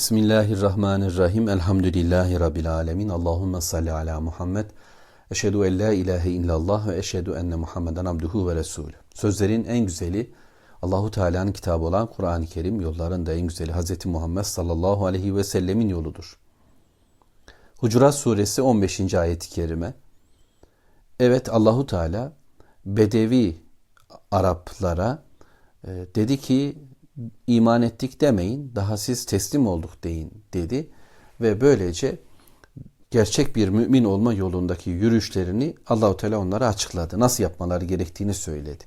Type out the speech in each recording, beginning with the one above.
Bismillahirrahmanirrahim. Elhamdülillahi Rabbil alemin. Allahümme salli ala Muhammed. Eşhedü en la ilahe illallah ve eşhedü enne Muhammeden abduhu ve resulü. Sözlerin en güzeli Allahu Teala'nın kitabı olan Kur'an-ı Kerim, yolların da en güzeli Hz. Muhammed sallallahu aleyhi ve sellemin yoludur. Hucurat suresi 15. ayeti kerime. Evet Allahu Teala Bedevi Araplara e, dedi ki iman ettik demeyin, daha siz teslim olduk deyin dedi ve böylece gerçek bir mümin olma yolundaki yürüyüşlerini Allahu Teala onlara açıkladı. Nasıl yapmaları gerektiğini söyledi.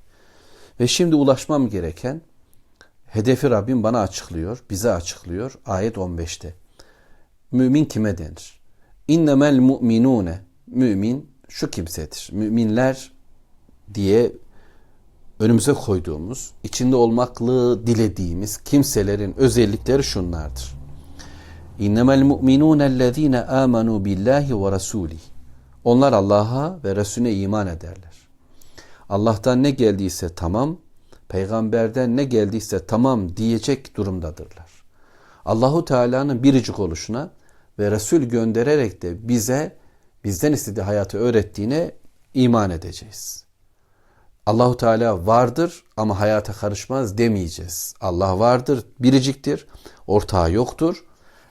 Ve şimdi ulaşmam gereken hedefi Rabbim bana açıklıyor, bize açıklıyor ayet 15'te. Mümin kime denir? İnnemel mu'minune mümin şu kimsedir. Müminler diye önümüze koyduğumuz, içinde olmaklı dilediğimiz kimselerin özellikleri şunlardır. İnnemel mu'minûnellezîne âmenû billahi ve rasûlih. Onlar Allah'a ve Resulüne iman ederler. Allah'tan ne geldiyse tamam, peygamberden ne geldiyse tamam diyecek durumdadırlar. Allahu Teala'nın biricik oluşuna ve Resul göndererek de bize bizden istediği hayatı öğrettiğine iman edeceğiz. Allahu Teala vardır ama hayata karışmaz demeyeceğiz. Allah vardır, biriciktir, ortağı yoktur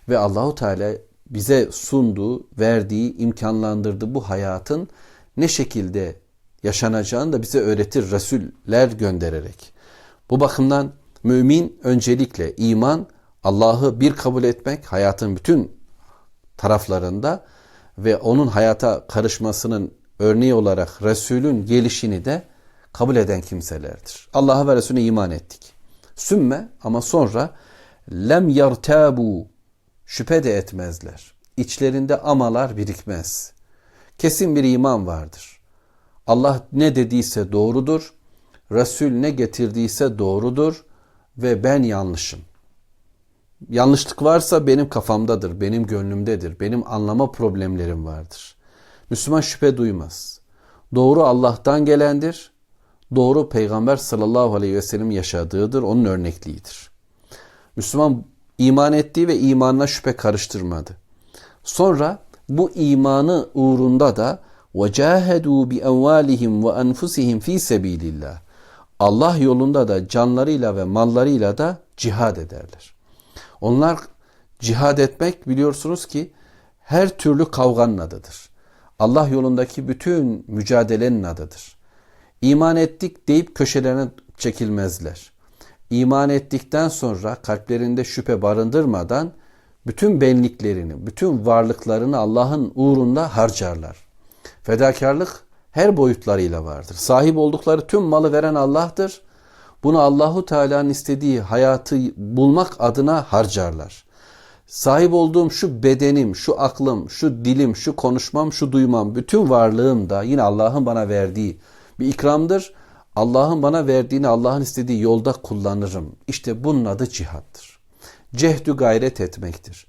ve Allahu Teala bize sunduğu, verdiği, imkanlandırdığı bu hayatın ne şekilde yaşanacağını da bize öğretir Resuller göndererek. Bu bakımdan mümin öncelikle iman, Allah'ı bir kabul etmek hayatın bütün taraflarında ve onun hayata karışmasının örneği olarak Resulün gelişini de kabul eden kimselerdir. Allah'a ve Resulüne iman ettik. Sümme ama sonra lem yartabu şüphe de etmezler. İçlerinde amalar birikmez. Kesin bir iman vardır. Allah ne dediyse doğrudur. Resul ne getirdiyse doğrudur ve ben yanlışım. Yanlışlık varsa benim kafamdadır, benim gönlümdedir, benim anlama problemlerim vardır. Müslüman şüphe duymaz. Doğru Allah'tan gelendir Doğru Peygamber sallallahu aleyhi ve sellem yaşadığıdır, onun örnekliğidir. Müslüman iman ettiği ve imanına şüphe karıştırmadı. Sonra bu imanı uğrunda da وَجَاهَدُوا بِاَنْوَالِهِمْ وَاَنْفُسِهِمْ ف۪ي سَب۪يلِ Allah yolunda da canlarıyla ve mallarıyla da cihad ederler. Onlar cihad etmek biliyorsunuz ki her türlü kavganın adıdır. Allah yolundaki bütün mücadelenin adıdır. İman ettik deyip köşelerine çekilmezler. İman ettikten sonra kalplerinde şüphe barındırmadan bütün benliklerini, bütün varlıklarını Allah'ın uğrunda harcarlar. Fedakarlık her boyutlarıyla vardır. Sahip oldukları tüm malı veren Allah'tır. Bunu Allahu Teala'nın istediği hayatı bulmak adına harcarlar. Sahip olduğum şu bedenim, şu aklım, şu dilim, şu konuşmam, şu duymam, bütün varlığım da yine Allah'ın bana verdiği bir ikramdır. Allah'ın bana verdiğini Allah'ın istediği yolda kullanırım. İşte bunun adı cihattır. Cehdü gayret etmektir.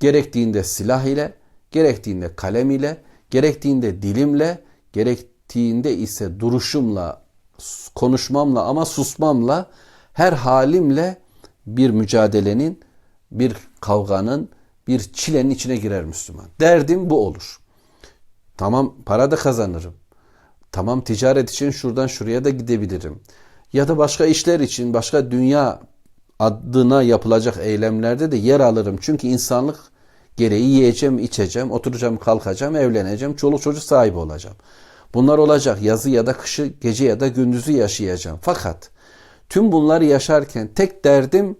Gerektiğinde silah ile, gerektiğinde kalem ile, gerektiğinde dilimle, gerektiğinde ise duruşumla, konuşmamla ama susmamla, her halimle bir mücadelenin, bir kavganın, bir çilenin içine girer Müslüman. Derdim bu olur. Tamam para da kazanırım. Tamam ticaret için şuradan şuraya da gidebilirim. Ya da başka işler için, başka dünya adına yapılacak eylemlerde de yer alırım. Çünkü insanlık gereği yiyeceğim, içeceğim, oturacağım, kalkacağım, evleneceğim, çoluk çocuk sahibi olacağım. Bunlar olacak. Yazı ya da kışı, gece ya da gündüzü yaşayacağım. Fakat tüm bunları yaşarken tek derdim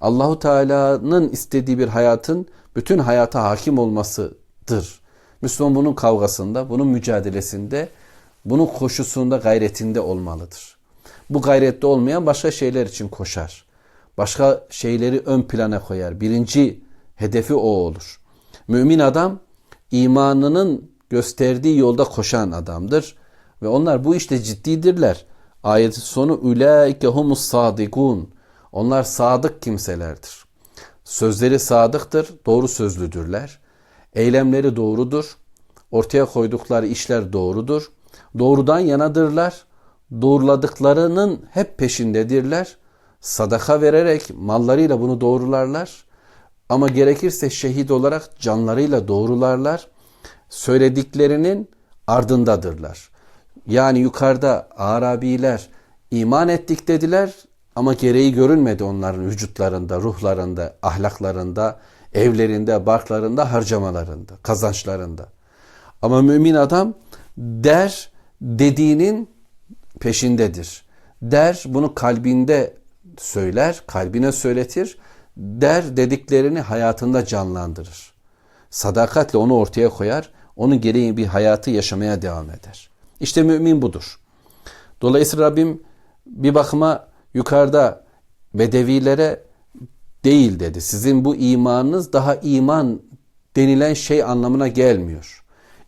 Allahu Teala'nın istediği bir hayatın bütün hayata hakim olmasıdır. Müslüman bunun kavgasında, bunun mücadelesinde, bunun koşusunda, gayretinde olmalıdır. Bu gayrette olmayan başka şeyler için koşar. Başka şeyleri ön plana koyar. Birinci hedefi o olur. Mümin adam imanının gösterdiği yolda koşan adamdır ve onlar bu işte ciddidirler. Ayetin sonu ulaike humus sadikun. Onlar sadık kimselerdir. Sözleri sadıktır, doğru sözlüdürler. Eylemleri doğrudur. Ortaya koydukları işler doğrudur. Doğrudan yanadırlar. Doğruladıklarının hep peşindedirler. Sadaka vererek mallarıyla bunu doğrularlar. Ama gerekirse şehit olarak canlarıyla doğrularlar. Söylediklerinin ardındadırlar. Yani yukarıda Arabiler iman ettik dediler ama gereği görünmedi onların vücutlarında, ruhlarında, ahlaklarında, evlerinde, barklarında, harcamalarında, kazançlarında. Ama mümin adam der dediğinin peşindedir. Der bunu kalbinde söyler, kalbine söyletir. Der dediklerini hayatında canlandırır. Sadakatle onu ortaya koyar, onun gereği bir hayatı yaşamaya devam eder. İşte mümin budur. Dolayısıyla Rabbim bir bakıma yukarıda bedevilere değil dedi. Sizin bu imanınız daha iman denilen şey anlamına gelmiyor.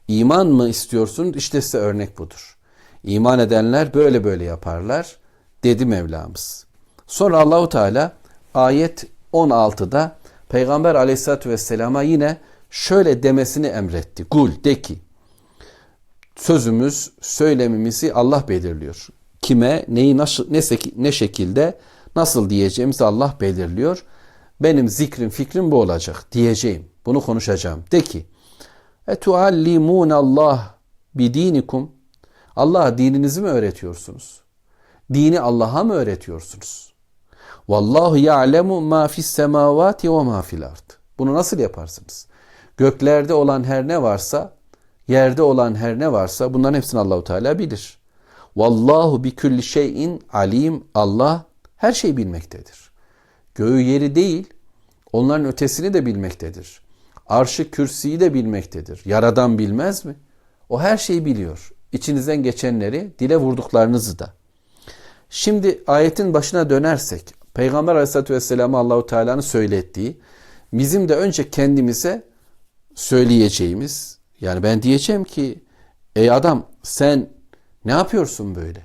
İman mı istiyorsun? İşte size örnek budur. İman edenler böyle böyle yaparlar dedi Mevlamız. Sonra Allahu Teala ayet 16'da Peygamber Aleyhisselatü vesselama yine şöyle demesini emretti. Kul de ki sözümüz, söylemimizi Allah belirliyor. Kime, neyi, nasıl, ne, ne şekilde, nasıl diyeceğimizi Allah belirliyor. Benim zikrim, fikrim bu olacak diyeceğim. Bunu konuşacağım. De ki, etuallimun Allah bidinikum. Allah'a dininizi mi öğretiyorsunuz? Dini Allah'a mı öğretiyorsunuz? Vallahu ya'lemu ma fis semavati ve ma fil. Bunu nasıl yaparsınız? Göklerde olan her ne varsa, yerde olan her ne varsa bunların hepsini Allahu Teala bilir. Vallahu bi kulli şeyin alim. Allah her şeyi bilmektedir. Göğü yeri değil, onların ötesini de bilmektedir. Arşı kürsüyü de bilmektedir. Yaradan bilmez mi? O her şeyi biliyor. İçinizden geçenleri, dile vurduklarınızı da. Şimdi ayetin başına dönersek, Peygamber Aleyhisselatü Vesselam'a Allahu Teala'nın söylettiği, bizim de önce kendimize söyleyeceğimiz, yani ben diyeceğim ki, ey adam sen ne yapıyorsun böyle?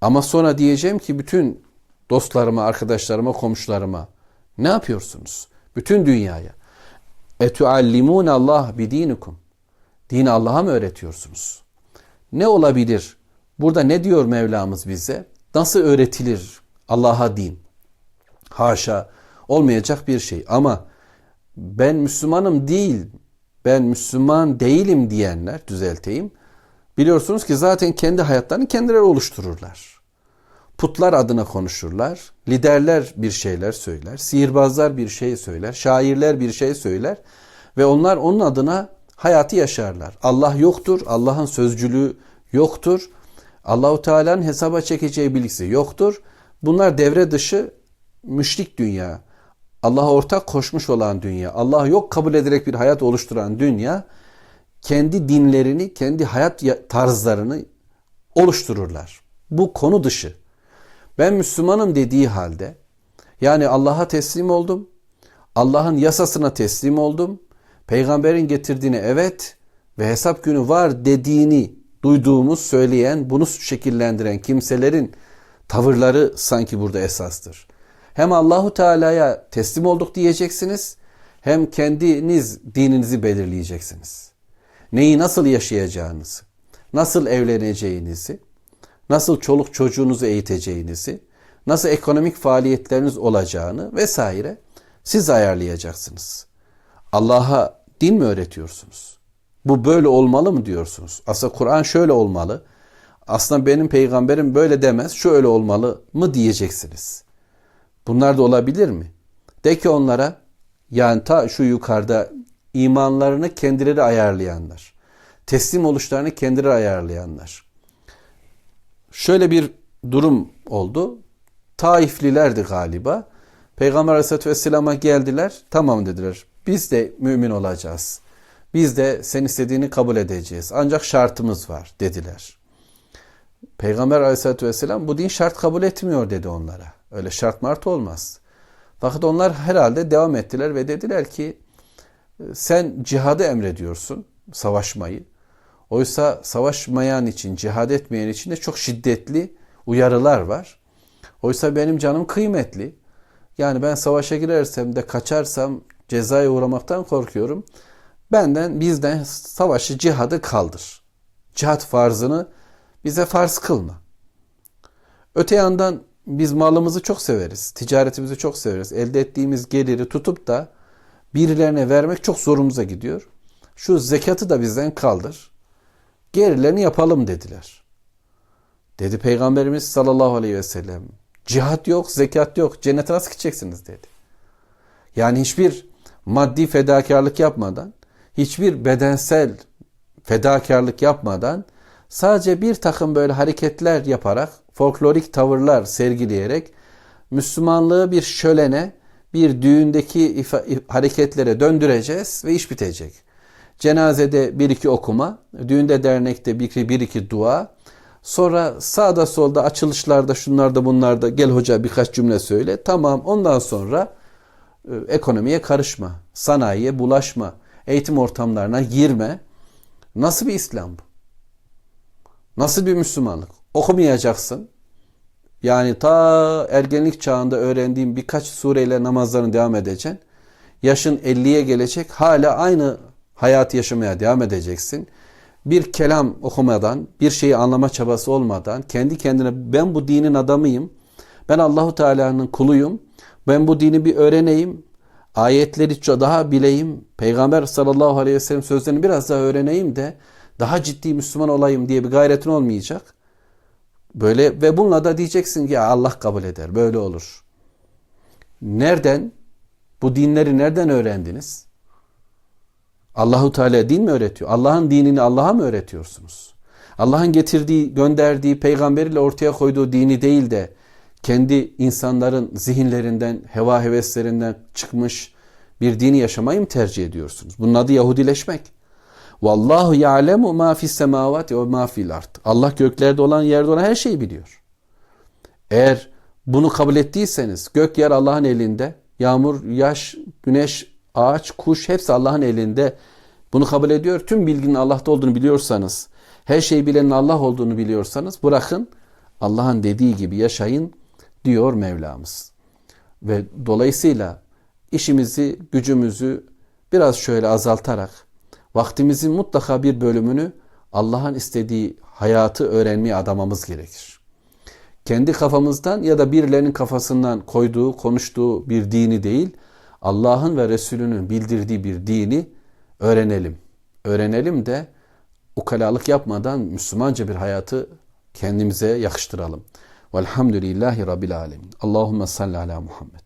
Ama sonra diyeceğim ki bütün dostlarıma, arkadaşlarıma, komşularıma ne yapıyorsunuz? Bütün dünyaya. Etuallimun Allah bidinikum. Dini Allah'a mı öğretiyorsunuz? Ne olabilir? Burada ne diyor Mevlamız bize? Nasıl öğretilir Allah'a din? Haşa olmayacak bir şey ama ben Müslümanım değil, ben Müslüman değilim diyenler düzelteyim. Biliyorsunuz ki zaten kendi hayatlarını kendileri oluştururlar. Putlar adına konuşurlar. Liderler bir şeyler söyler. Sihirbazlar bir şey söyler. Şairler bir şey söyler. Ve onlar onun adına hayatı yaşarlar. Allah yoktur. Allah'ın sözcülüğü yoktur. Allahu Teala'nın hesaba çekeceği bilgisi yoktur. Bunlar devre dışı müşrik dünya. Allah'a ortak koşmuş olan dünya. Allah yok kabul ederek bir hayat oluşturan dünya kendi dinlerini, kendi hayat tarzlarını oluştururlar. Bu konu dışı. Ben Müslümanım dediği halde yani Allah'a teslim oldum. Allah'ın yasasına teslim oldum. Peygamberin getirdiğine evet ve hesap günü var dediğini duyduğumuz, söyleyen, bunu şekillendiren kimselerin tavırları sanki burada esastır. Hem Allahu Teala'ya teslim olduk diyeceksiniz, hem kendiniz dininizi belirleyeceksiniz. Neyi nasıl yaşayacağınızı, nasıl evleneceğinizi, nasıl çoluk çocuğunuzu eğiteceğinizi, nasıl ekonomik faaliyetleriniz olacağını vesaire siz ayarlayacaksınız. Allah'a din mi öğretiyorsunuz? Bu böyle olmalı mı diyorsunuz? Aslında Kur'an şöyle olmalı. Aslında benim peygamberim böyle demez, şöyle olmalı mı diyeceksiniz. Bunlar da olabilir mi? De ki onlara yani ta şu yukarıda imanlarını kendileri ayarlayanlar. Teslim oluşlarını kendileri ayarlayanlar. Şöyle bir durum oldu. Taiflilerdi galiba. Peygamber Aleyhisselatü Vesselam'a geldiler. Tamam dediler. Biz de mümin olacağız. Biz de sen istediğini kabul edeceğiz. Ancak şartımız var dediler. Peygamber Aleyhisselatü Vesselam bu din şart kabul etmiyor dedi onlara. Öyle şart mart olmaz. Fakat onlar herhalde devam ettiler ve dediler ki sen cihadı emrediyorsun, savaşmayı. Oysa savaşmayan için, cihad etmeyen için de çok şiddetli uyarılar var. Oysa benim canım kıymetli. Yani ben savaşa girersem de kaçarsam cezaya uğramaktan korkuyorum. Benden, bizden savaşı, cihadı kaldır. Cihat farzını bize farz kılma. Öte yandan biz malımızı çok severiz. Ticaretimizi çok severiz. Elde ettiğimiz geliri tutup da birilerine vermek çok zorumuza gidiyor. Şu zekatı da bizden kaldır. Gerilerini yapalım dediler. Dedi Peygamberimiz sallallahu aleyhi ve sellem. Cihat yok, zekat yok. Cennete nasıl gideceksiniz dedi. Yani hiçbir maddi fedakarlık yapmadan, hiçbir bedensel fedakarlık yapmadan sadece bir takım böyle hareketler yaparak, folklorik tavırlar sergileyerek Müslümanlığı bir şölene, bir düğündeki hareketlere döndüreceğiz ve iş bitecek. Cenazede bir iki okuma, düğünde dernekte bir bir iki dua, sonra sağda solda açılışlarda şunlarda bunlarda gel hoca birkaç cümle söyle. Tamam ondan sonra e, ekonomiye karışma, sanayiye bulaşma, eğitim ortamlarına girme. Nasıl bir İslam bu? Nasıl bir Müslümanlık? Okumayacaksın. Yani ta ergenlik çağında öğrendiğin birkaç sureyle namazlarını devam edeceksin. Yaşın 50'ye gelecek hala aynı hayatı yaşamaya devam edeceksin. Bir kelam okumadan, bir şeyi anlama çabası olmadan kendi kendine ben bu dinin adamıyım. Ben Allahu Teala'nın kuluyum. Ben bu dini bir öğreneyim. Ayetleri daha bileyim. Peygamber sallallahu aleyhi ve sellem sözlerini biraz daha öğreneyim de daha ciddi Müslüman olayım diye bir gayretin olmayacak. Böyle ve bununla da diyeceksin ki Allah kabul eder. Böyle olur. Nereden? Bu dinleri nereden öğrendiniz? Allahu Teala din mi öğretiyor? Allah'ın dinini Allah'a mı öğretiyorsunuz? Allah'ın getirdiği, gönderdiği, peygamberiyle ortaya koyduğu dini değil de kendi insanların zihinlerinden, heva heveslerinden çıkmış bir dini yaşamayı mı tercih ediyorsunuz? Bunun adı Yahudileşmek. Vallahu ya'lemu ma fis semavati ve ma fil ard. Allah göklerde olan, yerde olan her şeyi biliyor. Eğer bunu kabul ettiyseniz gök yer Allah'ın elinde, yağmur, yaş, güneş, ağaç, kuş hepsi Allah'ın elinde. Bunu kabul ediyor. Tüm bilginin Allah'ta olduğunu biliyorsanız, her şeyi bilenin Allah olduğunu biliyorsanız bırakın Allah'ın dediği gibi yaşayın diyor Mevlamız. Ve dolayısıyla işimizi, gücümüzü biraz şöyle azaltarak vaktimizin mutlaka bir bölümünü Allah'ın istediği hayatı öğrenmeye adamamız gerekir. Kendi kafamızdan ya da birilerinin kafasından koyduğu, konuştuğu bir dini değil, Allah'ın ve Resulünün bildirdiği bir dini öğrenelim. Öğrenelim de ukalalık yapmadan Müslümanca bir hayatı kendimize yakıştıralım. Velhamdülillahi Rabbil Alemin. Allahümme salli ala Muhammed.